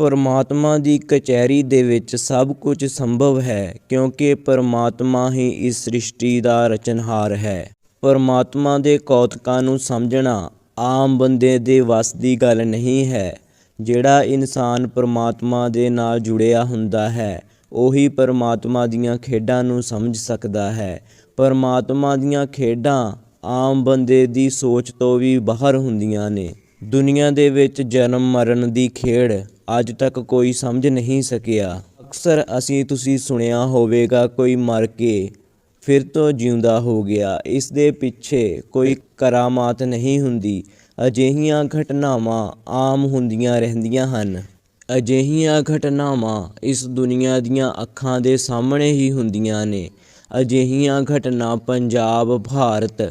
ਪਰਮਾਤਮਾ ਦੀ ਕਚਹਿਰੀ ਦੇ ਵਿੱਚ ਸਭ ਕੁਝ ਸੰਭਵ ਹੈ, ਕਿਉਂਕਿ ਪਰਮਾਤਮਾ ਹੀ ਇਸ ਸ੍ਰਿਸ਼ਟੀ ਦਾ ਰਚਨਹਾਰ ਹੈ। ਪਰਮਾਤਮਾ ਦੇ ਕੌਤਕਾਂ ਨੂੰ ਸਮਝਣਾ ਆਮ ਬੰਦੇ ਦੇ ਵੱਸ ਦੀ ਗੱਲ ਨਹੀਂ ਹੈ। ਜਿਹੜਾ ਇਨਸਾਨ ਪਰਮਾਤਮਾ ਦੇ ਨਾਲ ਜੁੜਿਆ ਹੁੰਦਾ ਹੈ, ਉਹੀ ਪਰਮਾਤਮਾ ਦੀਆਂ ਖੇਡਾਂ ਨੂੰ ਸਮਝ ਸਕਦਾ ਹੈ। ਪਰਮਾਤਮਾ ਦੀਆਂ ਖੇਡਾਂ ਆਮ ਬੰਦੇ ਦੀ ਸੋਚ ਤੋਂ ਵੀ ਬਾਹਰ ਹੁੰਦੀਆਂ ਨੇ। ਦੁਨੀਆ ਦੇ ਵਿੱਚ ਜਨਮ ਮਰਨ ਦੀ ਖੇਡ ਅੱਜ ਤੱਕ ਕੋਈ ਸਮਝ ਨਹੀਂ ਸਕਿਆ। ਅਕਸਰ ਅਸੀਂ ਤੁਸੀਂ ਸੁਣਿਆ ਹੋਵੇਗਾ ਕੋਈ ਮਰ ਕੇ ਫਿਰ ਤੋਂ ਜਿਉਂਦਾ ਹੋ ਗਿਆ। ਇਸ ਦੇ ਪਿੱਛੇ ਕੋਈ ਕਰਾਮਾਤ ਨਹੀਂ ਹੁੰਦੀ। ਅਜਿਹੀਆਂ ਘਟਨਾਵਾਂ ਆਮ ਹੁੰਦੀਆਂ ਰਹਿੰਦੀਆਂ ਹਨ। ਅਜਿਹੀਆਂ ਘਟਨਾਵਾਂ ਇਸ ਦੁਨੀਆ ਦੀਆਂ ਅੱਖਾਂ ਦੇ ਸਾਹਮਣੇ ਹੀ ਹੁੰਦੀਆਂ ਨੇ। ਅਜਿਹੀਆਂ ਘਟਨਾ ਪੰਜਾਬ, ਭਾਰਤ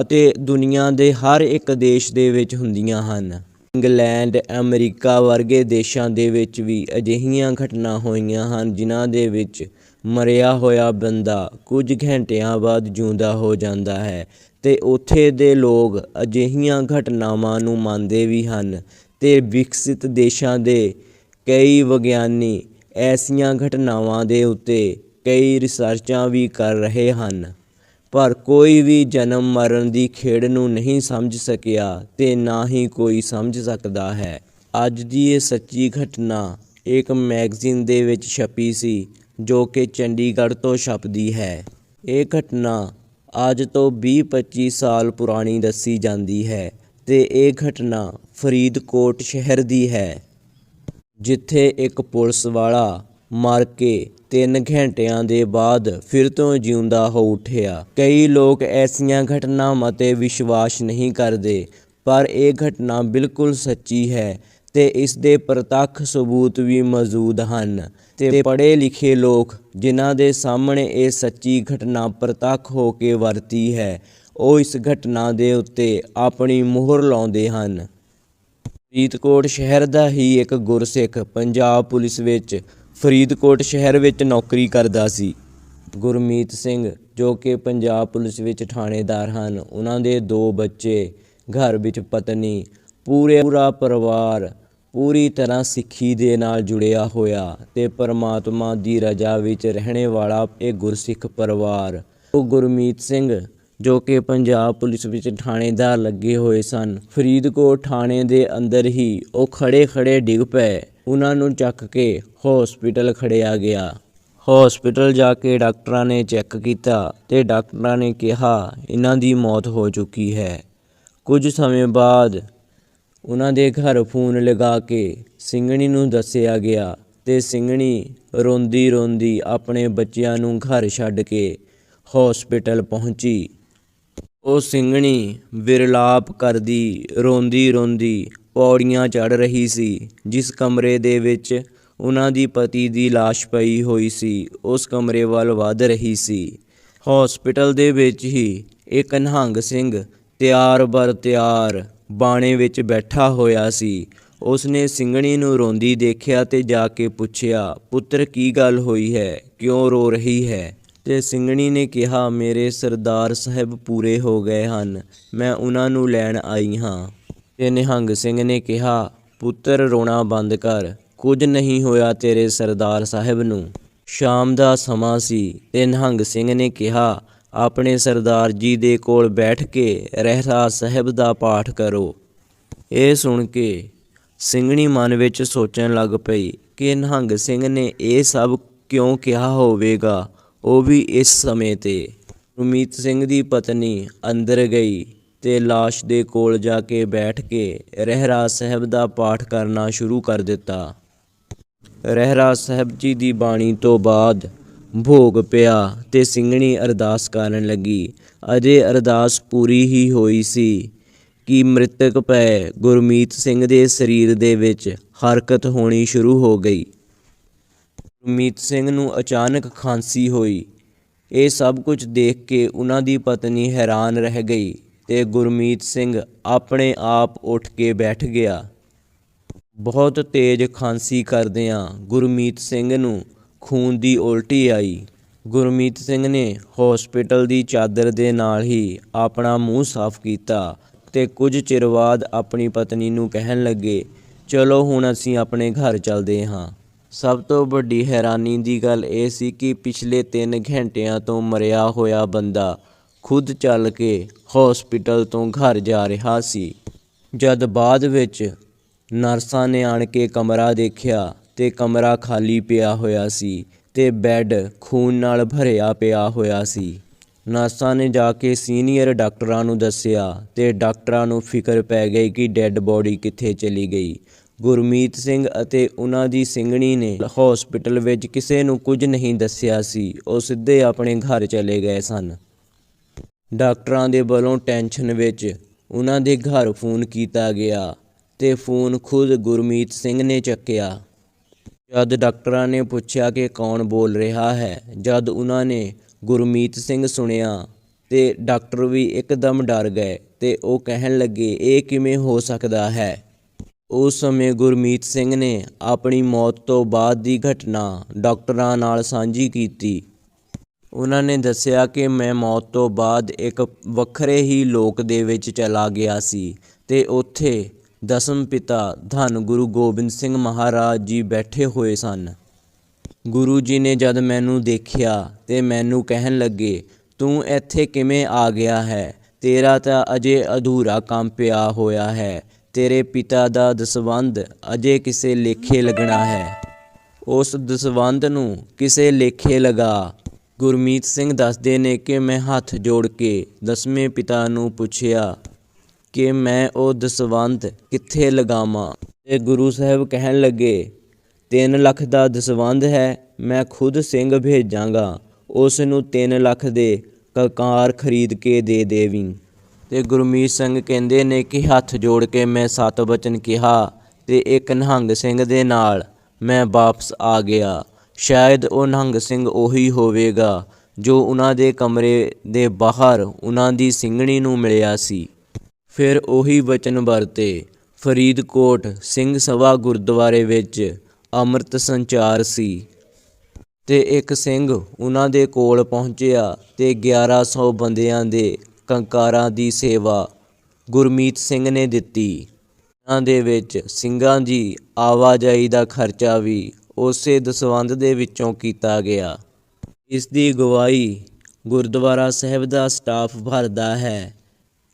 ਅਤੇ ਦੁਨੀਆ ਦੇ ਹਰ ਇੱਕ ਦੇਸ਼ ਦੇ ਵਿੱਚ ਹੁੰਦੀਆਂ ਹਨ। ਇੰਗਲੈਂਡ, ਅਮਰੀਕਾ ਵਰਗੇ ਦੇਸ਼ਾਂ ਦੇ ਵਿੱਚ ਵੀ ਅਜਿਹੀਆਂ ਘਟਨਾ ਹੋਈਆਂ ਹਨ, ਜਿਨ੍ਹਾਂ ਦੇ ਵਿੱਚ ਮਰਿਆ ਹੋਇਆ ਬੰਦਾ ਕੁਝ ਘੰਟਿਆਂ ਬਾਅਦ ਜਿਉਂਦਾ ਹੋ ਜਾਂਦਾ ਹੈ ਤੇ ਉੱਥੇ ਦੇ ਲੋਕ ਅਜਿਹੀਆਂ ਘਟਨਾਵਾਂ ਨੂੰ ਮੰਨਦੇ ਵੀ ਹਨ ਤੇ ਵਿਕਸਿਤ ਦੇਸ਼ਾਂ ਦੇ ਕਈ ਵਿਗਿਆਨੀ ਐਸੀਆਂ ਘਟਨਾਵਾਂ ਦੇ ਉੱਤੇ ਕਈ ਰਿਸਰਚਾਂ ਵੀ ਕਰ ਰਹੇ ਹਨ, ਪਰ ਕੋਈ ਵੀ ਜਨਮ ਮਰਨ ਦੀ ਖੇਡ ਨੂੰ ਨਹੀਂ ਸਮਝ ਸਕਿਆ ਤੇ ਨਾ ਹੀ ਕੋਈ ਸਮਝ ਸਕਦਾ ਹੈ। ਅੱਜ ਦੀ ਇਹ ਸੱਚੀ ਘਟਨਾ ਇੱਕ ਮੈਗਜ਼ੀਨ ਦੇ ਵਿੱਚ ਛਪੀ ਸੀ, ਜੋ ਕਿ ਚੰਡੀਗੜ੍ਹ ਤੋਂ ਛਪਦੀ ਹੈ। ਇਹ ਘਟਨਾ ਅੱਜ ਤੋਂ 20-25 ਸਾਲ ਪੁਰਾਣੀ ਦੱਸੀ ਜਾਂਦੀ ਹੈ ਤੇ ਇਹ ਘਟਨਾ ਫਰੀਦਕੋਟ ਸ਼ਹਿਰ ਦੀ ਹੈ, ਜਿੱਥੇ ਇੱਕ ਪੁਲਿਸ ਵਾਲਾ ਮਰ ਕੇ 3 ਘੰਟਿਆਂ ਦੇ ਬਾਅਦ ਫਿਰ ਤੋਂ ਜਿਉਂਦਾ ਹੋ ਉੱਠਿਆ। ਕਈ ਲੋਕ ਐਸੀਆਂ ਘਟਨਾਵਾਂ ਤੇ ਵਿਸ਼ਵਾਸ ਨਹੀਂ ਕਰਦੇ, ਪਰ ਇਹ ਘਟਨਾ ਬਿਲਕੁਲ ਸੱਚੀ ਹੈ ਤੇ ਇਸ ਦੇ ਪ੍ਰਤੱਖ ਸਬੂਤ ਵੀ ਮੌਜੂਦ ਹਨ ਤੇ ਪੜ੍ਹੇ ਲਿਖੇ ਲੋਕ ਜਿਨ੍ਹਾਂ ਦੇ ਸਾਹਮਣੇ ਇਹ ਸੱਚੀ ਘਟਨਾ ਪ੍ਰਤੱਖ ਹੋ ਕੇ ਵਰਤੀ ਹੈ, ਉਹ ਇਸ ਘਟਨਾ ਦੇ ਉੱਤੇ ਆਪਣੀ ਮੋਹਰ ਲਾਉਂਦੇ ਹਨ। ਫਰੀਦਕੋਟ ਸ਼ਹਿਰ ਦਾ ਹੀ ਇੱਕ ਗੁਰਸਿੱਖ ਪੰਜਾਬ ਪੁਲਿਸ ਵਿੱਚ ਫਰੀਦਕੋਟ ਸ਼ਹਿਰ ਵਿੱਚ ਨੌਕਰੀ ਕਰਦਾ ਸੀ। ਗੁਰਮੀਤ ਸਿੰਘ, ਜੋ ਕਿ ਪੰਜਾਬ ਪੁਲਿਸ ਵਿੱਚ ਥਾਣੇਦਾਰ ਹਨ, ਉਹਨਾਂ ਦੇ ਦੋ ਬੱਚੇ, ਘਰ ਵਿੱਚ ਪਤਨੀ, ਪੂਰੇ ਪੂਰਾ ਪਰਿਵਾਰ ਪੂਰੀ ਤਰ੍ਹਾਂ ਸਿੱਖੀ ਦੇ ਨਾਲ ਜੁੜਿਆ ਹੋਇਆ ਤੇ ਪਰਮਾਤਮਾ ਦੀ ਰਜ਼ਾ ਵਿੱਚ ਰਹਿਣੇ ਵਾਲਾ ਇਹ ਗੁਰਸਿੱਖ ਪਰਿਵਾਰ। ਉਹ ਗੁਰਮੀਤ ਸਿੰਘ ਜੋ ਕਿ ਪੰਜਾਬ ਪੁਲਿਸ ਵਿੱਚ ਥਾਣੇਦਾਰ ਲੱਗੇ ਹੋਏ ਸਨ। ਫਰੀਦਕੋਟ ਥਾਣੇ ਦੇ ਅੰਦਰ ਹੀ ਉਹ ਖੜੇ ਖੜੇ ਡਿੱਗ ਪਏ। ਉਹਨਾਂ ਨੂੰ ਚੱਕ ਕੇ ਹਸਪੀਟਲ ਖੜਿਆ ਗਿਆ। ਹਸਪੀਟਲ ਜਾ ਕੇ ਡਾਕਟਰਾਂ ਨੇ ਚੈੱਕ ਕੀਤਾ ਤੇ ਡਾਕਟਰਾਂ ਨੇ ਕਿਹਾ, ਇਹਨਾਂ ਦੀ ਮੌਤ ਹੋ ਚੁੱਕੀ ਹੈ। ਕੁਝ ਸਮੇਂ ਬਾਅਦ ਉਹਨਾਂ ਦੇ ਘਰ ਫੋਨ ਲਗਾ ਕੇ ਸਿੰਘਣੀ ਨੂੰ ਦੱਸਿਆ ਗਿਆ ਤੇ ਸਿੰਘਣੀ ਰੋਂਦੀ ਰੋਂਦੀ ਆਪਣੇ ਬੱਚਿਆਂ ਨੂੰ ਘਰ ਛੱਡ ਕੇ ਹਸਪੀਟਲ ਪਹੁੰਚੀ। ਉਹ ਸਿੰਘਣੀ ਵਿਰਲਾਪ ਕਰਦੀ, ਰੋਂਦੀ ਰੋਂਦੀ ਪੌੜੀਆਂ ਚੜ ਰਹੀ ਸੀ, ਜਿਸ ਕਮਰੇ ਦੇ ਵਿੱਚ ਉਹਨਾਂ ਦੀ ਪਤੀ ਦੀ ਲਾਸ਼ ਪਈ ਹੋਈ ਸੀ, ਉਸ ਕਮਰੇ ਵੱਲ ਵੱਧ ਰਹੀ ਸੀ। ਹਸਪੀਟਲ ਦੇ ਵਿੱਚ ਹੀ ਇੱਕ ਨਿਹੰਗ ਸਿੰਘ ਤਿਆਰ ਬਰ ਤਿਆਰ ਬਾਣੇ ਵਿੱਚ ਬੈਠਾ ਹੋਇਆ ਸੀ। ਉਸਨੇ ਸਿੰਘਣੀ ਨੂੰ ਰੋਂਦੀ ਦੇਖਿਆ ਤੇ ਜਾ ਕੇ ਪੁੱਛਿਆ, ਪੁੱਤਰ, ਕੀ ਗੱਲ ਹੋਈ ਹੈ? ਕਿਉਂ ਰੋ ਰਹੀ ਹੈ? ਤੇ ਸਿੰਘਣੀ ਨੇ ਕਿਹਾ, ਮੇਰੇ ਸਰਦਾਰ ਸਾਹਿਬ ਪੂਰੇ ਹੋ ਗਏ ਹਨ, ਮੈਂ ਉਹਨਾਂ ਨੂੰ ਲੈਣ ਆਈ ਹਾਂ। ਤੇ ਨਿਹੰਗ ਸਿੰਘ ਨੇ ਕਿਹਾ, ਪੁੱਤਰ, ਰੋਣਾ ਬੰਦ ਕਰ। ਕੁਝ ਨਹੀਂ ਹੋਇਆ ਤੇਰੇ ਸਰਦਾਰ ਸਾਹਿਬ ਨੂੰ। ਸ਼ਾਮ ਦਾ ਸਮਾਂ ਸੀ ਤੇ ਨਿਹੰਗ ਸਿੰਘ ਨੇ ਕਿਹਾ, ਆਪਣੇ ਸਰਦਾਰ ਜੀ ਦੇ ਕੋਲ ਬੈਠ ਕੇ ਰਹਿਰਾਸ ਸਾਹਿਬ ਦਾ ਪਾਠ ਕਰੋ। ਇਹ ਸੁਣ ਕੇ ਸਿੰਘਣੀ ਮਨ ਵਿੱਚ ਸੋਚਣ ਲੱਗ ਪਈ ਕਿ ਨਿਹੰਗ ਸਿੰਘ ਨੇ ਇਹ ਸਭ ਕਿਉਂ ਕਿਹਾ ਹੋਵੇਗਾ। ਉਹ ਵੀ ਇਸ ਸਮੇਂ ਤੇ। ਗੁਰਮੀਤ ਸਿੰਘ ਦੀ ਪਤਨੀ ਅੰਦਰ ਗਈ ਤੇ ਲਾਸ਼ ਦੇ ਕੋਲ ਜਾ ਕੇ ਬੈਠ ਕੇ ਰਹਿਰਾ ਸਾਹਿਬ ਦਾ ਪਾਠ ਕਰਨਾ ਸ਼ੁਰੂ ਕਰ ਦਿੱਤਾ। ਰਹਿਰਾ ਸਾਹਿਬ ਜੀ ਦੀ ਬਾਣੀ ਤੋਂ ਬਾਅਦ ਭੋਗ ਪਿਆ ਤੇ ਸਿੰਘਣੀ ਅਰਦਾਸ ਕਰਨ ਲੱਗੀ। ਅਜੇ ਅਰਦਾਸ ਪੂਰੀ ਹੀ ਹੋਈ ਸੀ ਕਿ ਮ੍ਰਿਤਕ ਪੈ ਗੁਰਮੀਤ ਸਿੰਘ ਦੇ ਸਰੀਰ ਦੇ ਵਿੱਚ ਹਰਕਤ ਹੋਣੀ ਸ਼ੁਰੂ ਹੋ ਗਈ। ਗੁਰਮੀਤ ਸਿੰਘ ਨੂੰ ਅਚਾਨਕ ਖਾਂਸੀ ਹੋਈ। ਇਹ ਸਭ ਕੁਝ ਦੇਖ ਕੇ ਉਹਨਾਂ ਦੀ ਪਤਨੀ ਹੈਰਾਨ ਰਹਿ ਗਈ ਤੇ ਗੁਰਮੀਤ ਸਿੰਘ ਆਪਣੇ ਆਪ ਉੱਠ ਕੇ ਬੈਠ ਗਿਆ। ਬਹੁਤ ਤੇਜ਼ ਖਾਂਸੀ ਕਰਦਿਆਂ ਗੁਰਮੀਤ ਸਿੰਘ ਨੂੰ ਖੂਨ ਦੀ ਉਲਟੀ ਆਈ। ਗੁਰਮੀਤ ਸਿੰਘ ਨੇ ਹਸਪੀਟਲ ਦੀ ਚਾਦਰ ਦੇ ਨਾਲ ਹੀ ਆਪਣਾ ਮੂੰਹ ਸਾਫ਼ ਕੀਤਾ ਤੇ ਕੁਝ ਚਿਰ ਬਾਅਦ ਆਪਣੀ ਪਤਨੀ ਨੂੰ ਕਹਿਣ ਲੱਗੇ, ਚਲੋ ਹੁਣ ਅਸੀਂ ਆਪਣੇ ਘਰ ਚੱਲਦੇ ਹਾਂ। ਸਭ ਤੋਂ ਵੱਡੀ ਹੈਰਾਨੀ ਦੀ ਗੱਲ ਇਹ ਸੀ ਕਿ ਪਿਛਲੇ 3 ਘੰਟਿਆਂ ਤੋਂ ਮਰਿਆ ਹੋਇਆ ਬੰਦਾ ਖੁਦ ਚੱਲ ਕੇ ਹਸਪੀਟਲ ਤੋਂ ਘਰ ਜਾ ਰਿਹਾ ਸੀ। ਜਦ ਬਾਅਦ ਵਿੱਚ ਨਰਸਾਂ ਨੇ ਆਣ ਕੇ ਕਮਰਾ ਦੇਖਿਆ ਤੇ ਕਮਰਾ ਖਾਲੀ ਪਿਆ ਹੋਇਆ ਸੀ ਤੇ ਬੈੱਡ ਖੂਨ ਨਾਲ ਭਰਿਆ ਪਿਆ ਹੋਇਆ ਸੀ। ਨਰਸਾਂ ਨੇ ਜਾ ਕੇ ਸੀਨੀਅਰ ਡਾਕਟਰਾਂ ਨੂੰ ਦੱਸਿਆ ਤੇ ਡਾਕਟਰਾਂ ਨੂੰ ਫਿਕਰ ਪੈ ਗਈ ਕਿ ਡੈੱਡ ਬੋਡੀ ਕਿੱਥੇ ਚਲੀ ਗਈ। ਗੁਰਮੀਤ ਸਿੰਘ ਅਤੇ ਉਹਨਾਂ ਦੀ ਸਿੰਘਣੀ ਨੇ ਹਸਪੀਟਲ ਵਿੱਚ ਕਿਸੇ ਨੂੰ ਕੁਝ ਨਹੀਂ ਦੱਸਿਆ ਸੀ। ਉਹ ਸਿੱਧੇ ਆਪਣੇ ਘਰ ਚਲੇ ਗਏ ਸਨ। ਡਾਕਟਰਾਂ ਦੇ ਵੱਲੋਂ ਟੈਨਸ਼ਨ ਵਿੱਚ ਉਹਨਾਂ ਦੇ ਘਰ ਫੋਨ ਕੀਤਾ ਗਿਆ ਤੇ ਫੋਨ ਖੁਦ ਗੁਰਮੀਤ ਸਿੰਘ ਨੇ ਚੱਕਿਆ। ਜਦ ਡਾਕਟਰਾਂ ਨੇ ਪੁੱਛਿਆ ਕਿ ਕੌਣ ਬੋਲ ਰਿਹਾ ਹੈ, ਜਦ ਉਹਨਾਂ ਨੇ ਗੁਰਮੀਤ ਸਿੰਘ ਸੁਣਿਆ ਤੇ ਡਾਕਟਰ ਵੀ ਇੱਕਦਮ ਡਰ ਗਏ ਤੇ ਉਹ ਕਹਿਣ ਲੱਗੇ, ਇਹ ਕਿਵੇਂ ਹੋ ਸਕਦਾ ਹੈ? ਉਸ ਸਮੇਂ ਗੁਰਮੀਤ ਸਿੰਘ ਨੇ ਆਪਣੀ ਮੌਤ ਤੋਂ ਬਾਅਦ ਦੀ ਘਟਨਾ ਡਾਕਟਰਾਂ ਨਾਲ ਸਾਂਝੀ ਕੀਤੀ। ਉਹਨਾਂ ਨੇ ਦੱਸਿਆ ਕਿ ਮੈਂ ਮੌਤ ਤੋਂ ਬਾਅਦ ਇੱਕ ਵੱਖਰੇ ਹੀ ਲੋਕ ਦੇ ਵਿੱਚ ਚਲਾ ਗਿਆ ਸੀ ਤੇ ਉੱਥੇ ਦਸਮ ਪਿਤਾ ਧੰਨ ਗੁਰੂ ਗੋਬਿੰਦ ਸਿੰਘ ਮਹਾਰਾਜ ਜੀ ਬੈਠੇ ਹੋਏ ਸਨ। ਗੁਰੂ ਜੀ ਨੇ ਜਦ ਮੈਨੂੰ ਦੇਖਿਆ ਤੇ ਮੈਨੂੰ ਕਹਿਣ ਲੱਗੇ, ਤੂੰ ਇੱਥੇ ਕਿਵੇਂ ਆ ਗਿਆ ਹੈ? ਤੇਰਾ ਤਾਂ ਅਜੇ ਅਧੂਰਾ ਕੰਮ ਪਿਆ ਹੋਇਆ ਹੈ। ਤੇਰੇ ਪਿਤਾ ਦਾ ਦਸਵੰਧ ਅਜੇ ਕਿਸੇ ਲੇਖੇ ਲੱਗਣਾ ਹੈ। ਉਸ ਦਸਵੰਧ ਨੂੰ ਕਿਸੇ ਲੇਖੇ ਲਗਾ। ਗੁਰਮੀਤ ਸਿੰਘ ਦੱਸਦੇ ਨੇ ਕਿ ਮੈਂ ਹੱਥ ਜੋੜ ਕੇ ਦਸਵੇਂ ਪਿਤਾ ਨੂੰ ਪੁੱਛਿਆ ਕਿ ਮੈਂ ਉਹ ਦਸਵੰਧ ਕਿੱਥੇ ਲਗਾਵਾਂ? ਤੇ ਗੁਰੂ ਸਾਹਿਬ ਕਹਿਣ ਲੱਗੇ 3 ਲੱਖ ਦਾ ਦਸਵੰਧ ਹੈ, ਮੈਂ ਖੁਦ ਸਿੰਘ ਭੇਜਾਂਗਾ। ਉਸ ਨੂੰ 3 ਲੱਖ ਦੇ ਕਕਾਰ ਖਰੀਦ ਕੇ ਦੇ ਦੇਵੀਂ। ਤੇ ਗੁਰਮੀਤ ਸਿੰਘ ਕਹਿੰਦੇ ਨੇ ਕਿ ਹੱਥ ਜੋੜ ਕੇ ਮੈਂ ਸਤ ਬਚਨ ਕਿਹਾ ਤੇ ਇੱਕ ਨਿਹੰਗ ਸਿੰਘ ਦੇ ਨਾਲ ਮੈਂ ਵਾਪਸ ਆ ਗਿਆ। ਸ਼ਾਇਦ ਉਹ ਨਿਹੰਗ ਸਿੰਘ ਉਹੀ ਹੋਵੇਗਾ ਜੋ ਉਹਨਾਂ ਦੇ ਕਮਰੇ ਦੇ ਬਾਹਰ ਉਹਨਾਂ ਦੀ ਸਿੰਘਣੀ ਨੂੰ ਮਿਲਿਆ ਸੀ। ਫਿਰ ਉਹੀ ਵਚਨ ਵਰਤੇ। ਫਰੀਦਕੋਟ ਸਿੰਘ ਸਭਾ ਗੁਰਦੁਆਰੇ ਵਿੱਚ ਅੰਮ੍ਰਿਤ ਸੰਚਾਰ ਸੀ ਤੇ ਇੱਕ ਸਿੰਘ ਉਹਨਾਂ ਦੇ ਕੋਲ ਪਹੁੰਚਿਆ ਤੇ 1100 ਬੰਦਿਆਂ ਦੇ ਕੰਕਾਰਾਂ ਦੀ ਸੇਵਾ ਗੁਰਮੀਤ ਸਿੰਘ ਨੇ ਦਿੱਤੀ। ਉਹਨਾਂ ਦੇ ਵਿੱਚ ਸਿੰਘਾਂ ਦੀ ਆਵਾਜਾਈ ਦਾ ਖਰਚਾ ਵੀ ਉਸੇ ਦਸਵੰਧ ਦੇ ਵਿੱਚੋਂ ਕੀਤਾ ਗਿਆ। ਇਸ ਦੀ ਗਵਾਹੀ ਗੁਰਦੁਆਰਾ ਸਾਹਿਬ ਦਾ ਸਟਾਫ ਭਰਦਾ ਹੈ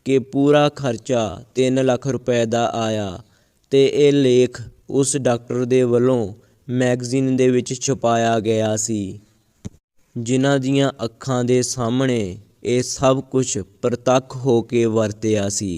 ਕਿ ਪੂਰਾ ਖਰਚਾ 3 ਲੱਖ ਰੁਪਏ ਦਾ ਆਇਆ ਤੇ ਇਹ ਲੇਖ ਉਸ ਡਾਕਟਰ ਦੇ ਵੱਲੋਂ ਮੈਗਜ਼ੀਨ ਦੇ ਵਿੱਚ ਛਪਾਇਆ ਗਿਆ ਸੀ। ਜਿਨ੍ਹਾਂ ਦੀਆਂ ਅੱਖਾਂ ਦੇ ਸਾਹਮਣੇ ਇਹ ਸਭ ਕੁਝ ਪ੍ਰਤੱਖ ਹੋ ਕੇ ਵਰਤਿਆ ਸੀ।